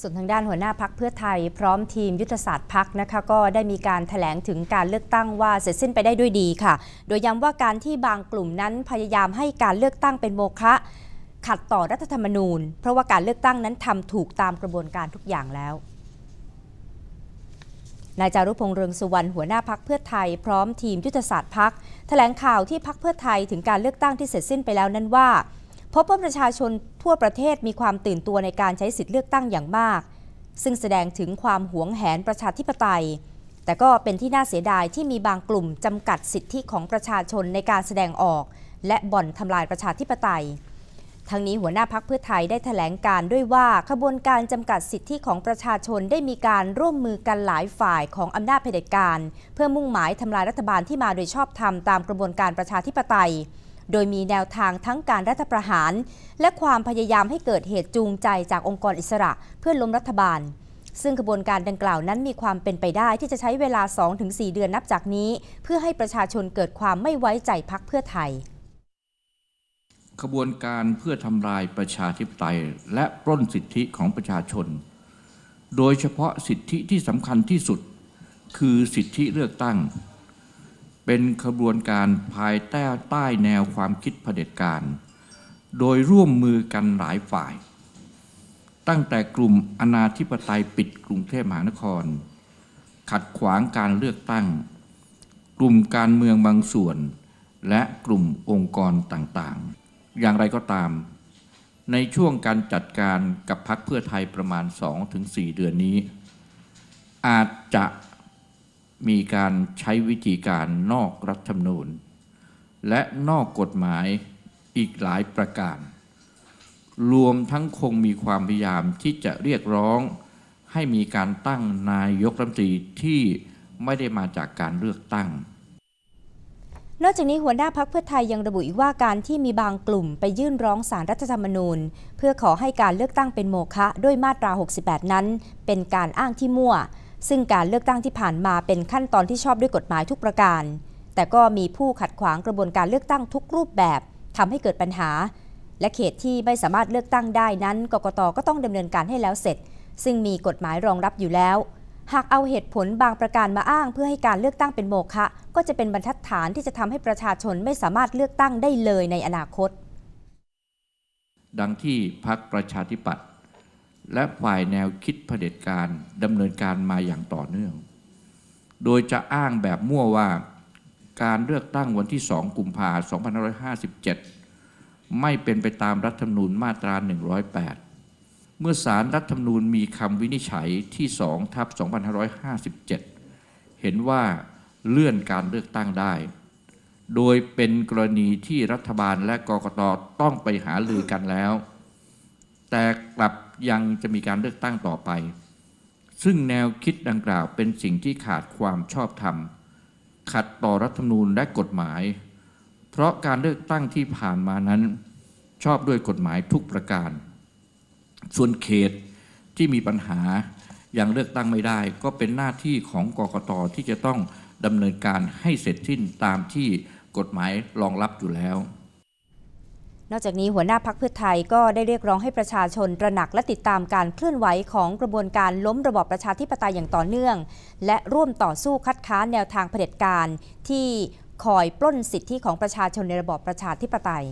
ส่วนทางด้านหัวหน้าพักเพื่อไทย พร้อมทีมยุทธศาสตร์พักนะคะก็ได้มีการถแถลงถึงการเลือกตั้งว่าเสร็จสิ้นไปได้ด้วยดีค่ะ โดยย้ำว่าการที่บางกลุ่มนั้นพยายามให้การเลือกตั้งเป็นโมฆะขัดต่อรัฐธรรมนูญ เพราะว่าการเลือกตั้งนั้นทำถูกตามกระบวนการทุกอย่างแล้วนายจารุพงษ์เรืองสุวรรณหัวหน้าพักเพื่อไทย พร้อมทีมยุทธศาสตร์พักแถลงข่าวที่พักเพื่อไทยถึงการเลือกตั้งที่เสร็จสิ้นไปแล้วนั้นว่า พบว่าประชาชนทั่วประเทศมีความตื่นตัวในการใช้สิทธิเลือกตั้งอย่างมาก ซึ่งแสดงถึงความหวงแหนประชาธิปไตย แต่ก็เป็นที่น่าเสียดายที่มีบางกลุ่มจำกัดสิทธิของประชาชนในการแสดงออก และบ่อนทำลายประชาธิปไตยทั้งนี้หัวหน้าพักเพื่อไทยได้แถลงการด้วยว่าขบวนการจำกัดสิทธิของประชาชนได้มีการร่วมมือกันหลายฝ่ายของอำนาจเผด็จการ เพื่อมุ่งหมายทำลายรัฐบาลที่มาโดยชอบธรรมตามกระบวนการประชาธิปไตย โดยมีแนวทางทั้งการรัฐประหาร และความพยายามให้เกิดเหตุจูงใจจากองค์กรอิสระเพื่อล้มรัฐบาล ซึ่งกระบวนการดังกล่าวนั้นมีความเป็นไปได้ที่จะใช้เวลา 2-4 เดือนนับจากนี้ เพื่อให้ประชาชนเกิดความไม่ไว้ใจพักเพื่อไทยขบวนการเพื่อทำลายประชาธิปไตย และปล้นสิทธิของประชาชน โดยเฉพาะสิทธิที่สำคัญที่สุด คือสิทธิเลือกตั้ง เป็นขบวนการภายใต้ใต้แนวความคิดเผด็จการ โดยร่วมมือกันหลายฝ่าย ตั้งแต่กลุ่มอนาธิปไตยปิดกรุงเทพมหานคร ขัดขวางการเลือกตั้ง กลุ่มการเมืองบางส่วน และกลุ่มองค์กรต่างๆ อย่างไรก็ตาม ในช่วงการจัดการกับพักเพื่อไทยประมาณ 2-4 เดือนนี้ อาจจะ มีการใช้วิธีการนอกรัฐธรรมนูญ และนอกกฎหมายอีกหลายประการ รวมทั้งคงมีความพยายามที่จะเรียกร้องให้มีการตั้งนายกรัฐมนตรีที่ไม่ได้มาจากการเลือกตั้ง นอกจากนี้หัวหน้าพักเพื่อไทยยังระบุอีกว่าการที่มีบางกลุ่มไปยื่นร้องสารรัฐธรรมนูญ เพื่อขอให้การเลือกตั้งเป็นโมฆะด้วยมาตรา 68 นั้น เป็นการอ้างที่มั่ว ซึ่งการเลือกตั้งที่ผ่านมาเป็นขั้นตอนที่ชอบด้วยกฎหมายทุกประการ แต่ก็มีผู้ขัดขวางกระบวนการเลือกตั้งทุกรูปแบบทำให้เกิดปัญหา และเขตที่ไม่สามารถเลือกตั้งได้นั้น กกตก็ต้องดำเนินการให้แล้วเสร็จ ซึ่งมีกฎหมายรองรับอยู่แล้ว หากเอาเหตุผลบางประการมาอ้าง เพื่อให้การเลือกตั้งเป็นโมฆะก็จะเป็นบรรทัดฐานที่จะทำให้ประชาชนไม่สามารถเลือกตั้งได้เลยในอนาคต ดังที่พักประชาธิปัตย์ และฝ่ายแนวคิดเผด็จการดำเนินการมาอย่างต่อเนื่อง โดยจะอ้างแบบมั่วว่าการเลือกตั้งวันที่ 2 กุมภาพันธ์2557 ไม่เป็นไปตามรัฐธรรมนูญมาตรา 108 เมื่อสารรัฐธรรมนูญมีคำวินิจฉัยที่2ทับ2557 เห็นว่าเลื่อนการเลือกตั้งได้ โดยเป็นกรณีที่รัฐบาลและกกตต้องไปหาลือกันแล้ว แต่กลับยังจะมีการเลือกตั้งต่อไป ซึ่งแนวคิดดังกล่าวเป็นสิ่งที่ขาดความชอบธรรม ขัดต่อรัฐธรรมนูญและกฎหมาย เพราะการเลือกตั้งที่ผ่านมานั้น ชอบด้วยกฎหมายทุกประการ ส่วนเขตที่มีปัญหายังเลือกตั้งไม่ได้ ก็เป็นหน้าที่ของกกตที่จะต้องดำเนินการให้เสร็จสิ้นตามที่กฎหมายรองรับอยู่แล้ว นอกจากนี้หัวหน้าพักเพื่อไทยก็ได้เรียกร้องให้ประชาชนตระหนักและติดตามการเคลื่อนไหวของกระบวนการล้มระบอบประชาธิปไตยอย่างต่อเนื่อง และร่วมต่อสู้คัดค้านแนวทางเผด็จการที่คอยปล้นสิทธิของประชาชนในระบอบประชาธิปไตย